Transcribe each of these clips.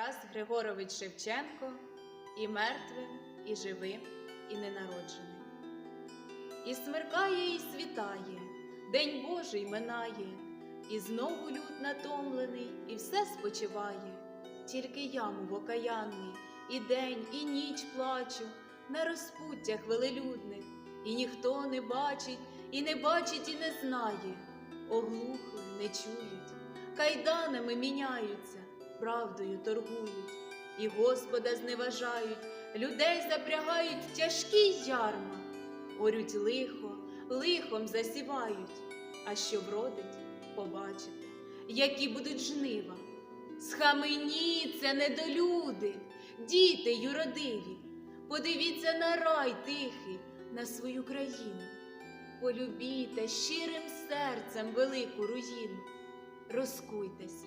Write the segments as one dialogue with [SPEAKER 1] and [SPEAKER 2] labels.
[SPEAKER 1] Тарас Григорович Шевченко і мертвим, і живим, і ненародженим. І смеркає, і світає, День Божий минає, і знову люд натомлений, і все спочиває. Тільки я, мов окаянний, і день, і ніч плачу на розпуттях велелюдних, і ніхто не бачить, і не бачить, і не знає. Оглухли, не чують, кайданами міняються, правдою торгують, і Господа зневажають, людей запрягають в тяжкі ярма, орють лихо, лихом засівають, а що вродить, побачите, які будуть жнива. Схаменіться, недолюди, діти юродиві, подивіться на рай тихий, на свою країну. Полюбіте щирим серцем велику руїну. Розкуйтеся,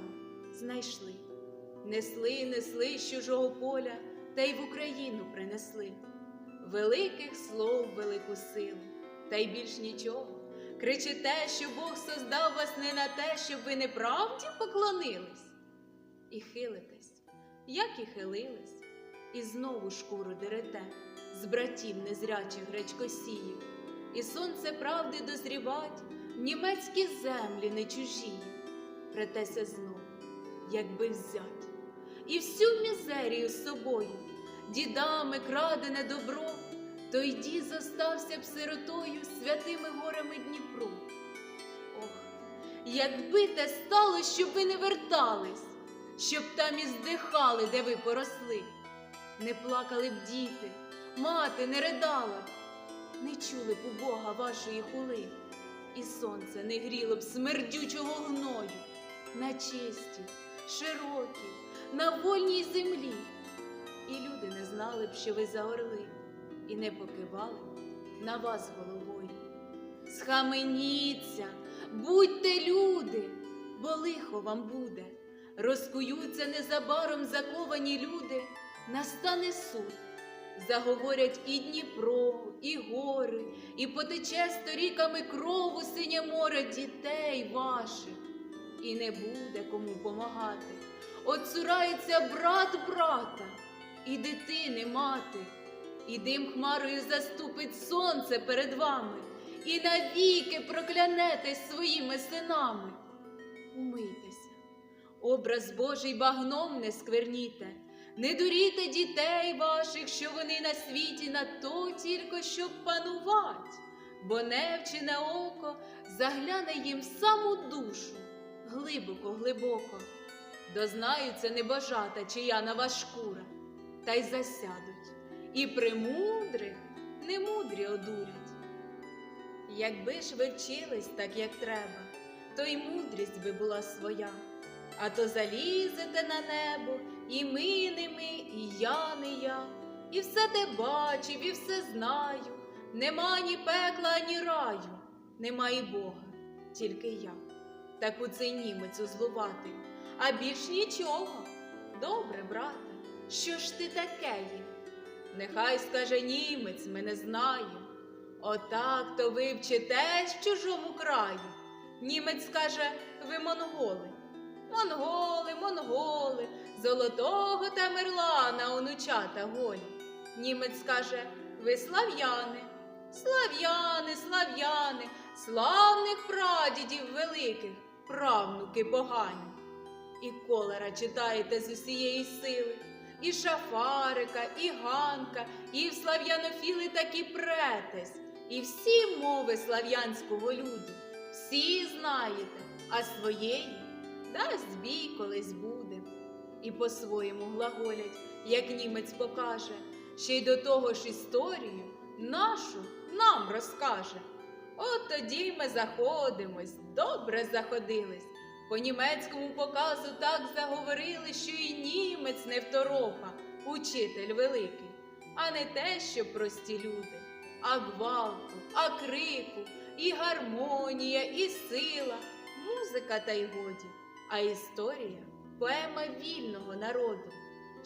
[SPEAKER 1] знайшли, несли, несли з чужого поля та й в Україну принесли. Великих слов, велику силу, та й більш нічого. Кричите, що Бог создав вас не на те, щоб ви неправді поклонились. І хилитесь, як і хилились, і знову шкуру дерете з братів незрячих гречкосіїв, і сонце правди дозрівать німецькі землі не чужі. Претеся знов, якби взять, і всю мізерію з собою, дідами крадене добро, той дід зостався б сиротою святими горами Дніпру. Ох, якби те стало, щоб ви не вертались, щоб там і здихали, де ви поросли, не плакали б діти, мати не ридала, не чули б у Бога вашої хули, і сонце не гріло б смердючого гною на чисті, широкій, на вольній землі. І люди не знали б, що ви за орли, і не покивали на вас головою. Схаменіться, будьте люди, бо лихо вам буде. Розкуються незабаром заковані люди, настане суд. Заговорять і Дніпро, і гори, і потече сторіками крову синє море дітей ваших, і не буде кому помагати. Отцурається брат брата, і дитини мати, і дим хмарою заступить сонце перед вами, і навіки проклянетесь своїми синами. Умийтеся, образ Божий багном не скверніте, не дуріте дітей ваших, що вони на світі на то тільки щоб панувать, бо невчене око загляне їм саму душу, глибоко, глибоко. Дознаються небожата, чия нова шкура, та й засядуть, і примудрих немудрі одурять. Якби ж ви вчились так, як треба, то й мудрість би була своя. А то залізете на небо, і ми не ми, і я не я, і все те бачив, і все знаю. Нема ні пекла, ні раю, нема і Бога, тільки я. Так у цей німець узлуватий, а більш нічого. Добре, брате, що ж ти таке є? Нехай скаже німець, ми не знаємо. Отак то ви вчитесь в чужому краю. Німець скаже, ви монголи. Монголи, монголи, золотого Тамерлана онучата голі. Німець скаже, ви слав'яни, слав'яни, слав'яни, славних прадідів великих, правнуки погані. І колера читаєте з усієї сили, і шафарика, і ганка, і в слав'янофіли такі претесь, і всі мови слав'янського люду, всі знаєте, а своєї дасть бій колись буде. І по-своєму глаголять, як німець покаже, ще й до того ж історію нашу нам розкаже. От тоді ми заходимось, добре заходились, По німецькому показу так заговорили, що і німець не второпа, учитель великий, а не те, що прості люди, а гвалту, а крику, і гармонія, і сила, музика та й годі, а історія поема вільного народу.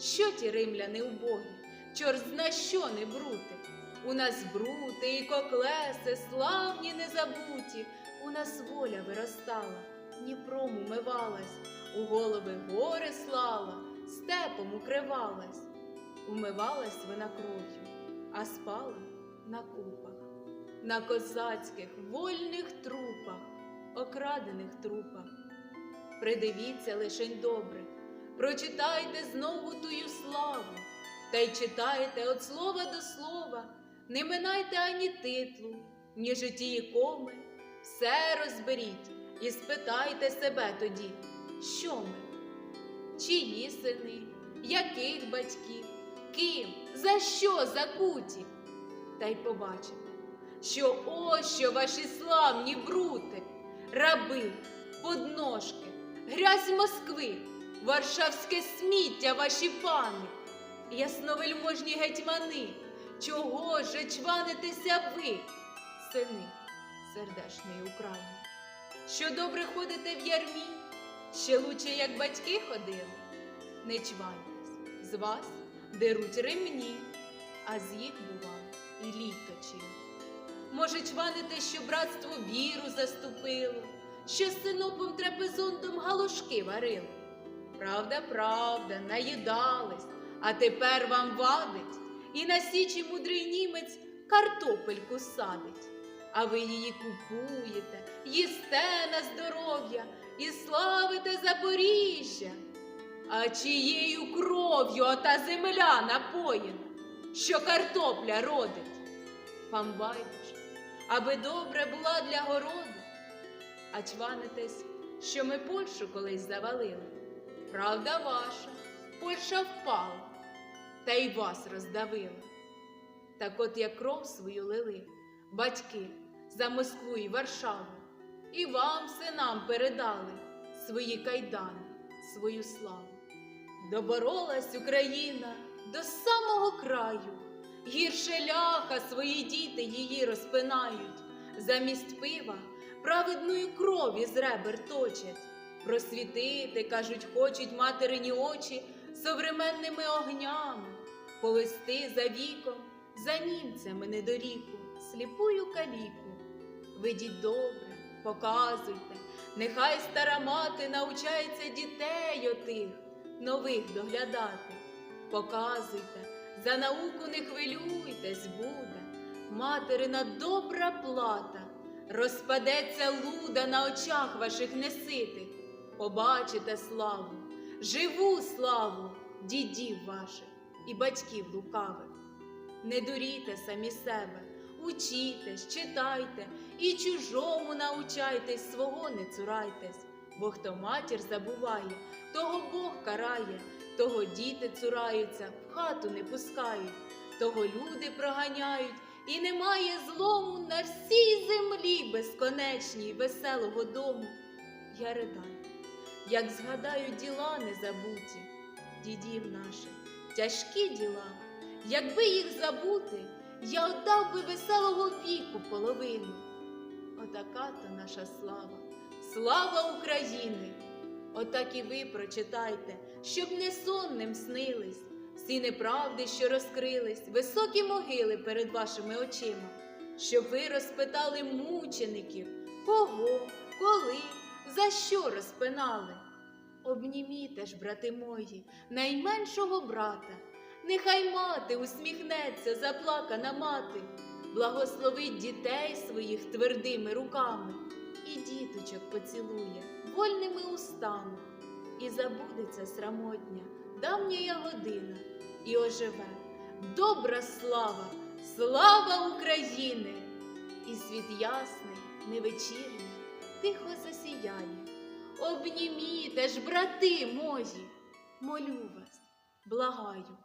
[SPEAKER 1] Що ті римляни убогі, чорт зна що не брути. У нас брути і коклеси, славні незабуті, у нас воля виростала, Дніпром умивалась, у голови гори слала, степом укривалась. Умивалась вона кров'ю, а спала на купах, на козацьких вольних трупах, окрадених трупах. Придивіться лишень добре, прочитайте знову тую славу, та й читайте от слова до слова, не минайте ані титлу, ні житії коми, все розберіть і спитайте себе тоді, що ми, чиї сини, яких батьків, ким, за що закуті, та й побачите, що ось що ваші славні брути, раби, подножки, грязь Москви, варшавське сміття ваші пани, ясновельможні гетьмани, чого же чванитеся ви, сини сердешної України? Що добре ходите в ярмі, ще лучше, як батьки ходили, не чвайтесь, з вас деруть ремні, а з їх бував і лід. Може, чваните, що братство віру заступило, що синопом трапезонтом галушки варили. Правда, правда, наїдались, а тепер вам вадить, і на січі мудрий німець картопельку садить. А ви її купуєте, їсте на здоров'я і славите Запоріжжя. А чиєю кров'ю ота земля напоєна, що картопля родить? Вам байдуже, аби добре була для городу. А чванитесь, що ми Польщу колись завалили. Правда ваша, Польща впала, та й вас роздавила. Так от як кров свою лили, батьки за Москву і Варшаву, і вам, синам, передали свої кайдани, свою славу. Доборолась Україна до самого краю, гірше ляха свої діти її розпинають, замість пива праведною крові з ребер точать. Просвітити, кажуть, хочуть материні очі современними огнями, повести за віком, за німцями недоріку, сліпую каліку. Ведіть добре, показуйте, нехай стара мати навчається дітей отих, нових доглядати. Показуйте, за науку не хвилюйтесь, буде. Материна добра плата, розпадеться луда на очах ваших неситих. Побачите славу, живу славу дідів ваших і батьків лукавих. Не дурійте самі себе, учітесь, читайте і чужому научайтесь, свого не цурайтесь, бо хто матір забуває, того Бог карає, того діти цураються, в хату не пускають, того люди проганяють, і немає злому на всій землі безконечній веселого дому. Я ридаю, як згадаю діла незабуті, дідів наших, тяжкі діла. Якби їх забути, я отдав би веселого віку половину. Отака то наша слава, слава України! Отак і ви прочитайте, щоб не сонним снились, всі неправди, що розкрились, високі могили перед вашими очима, щоб ви розпитали мучеників, кого, коли, за що розпинали. Обніміте ж, брати мої, найменшого брата. Нехай мати усміхнеться, заплакана мати, благословить дітей своїх твердими руками, і діточок поцілує вольними устами, і забудеться срамотня, давня година, і оживе добра слава, слава України! І світ ясний, невечірний, тихо засіяє. Обніміте ж, брати мої, молю вас, благаю.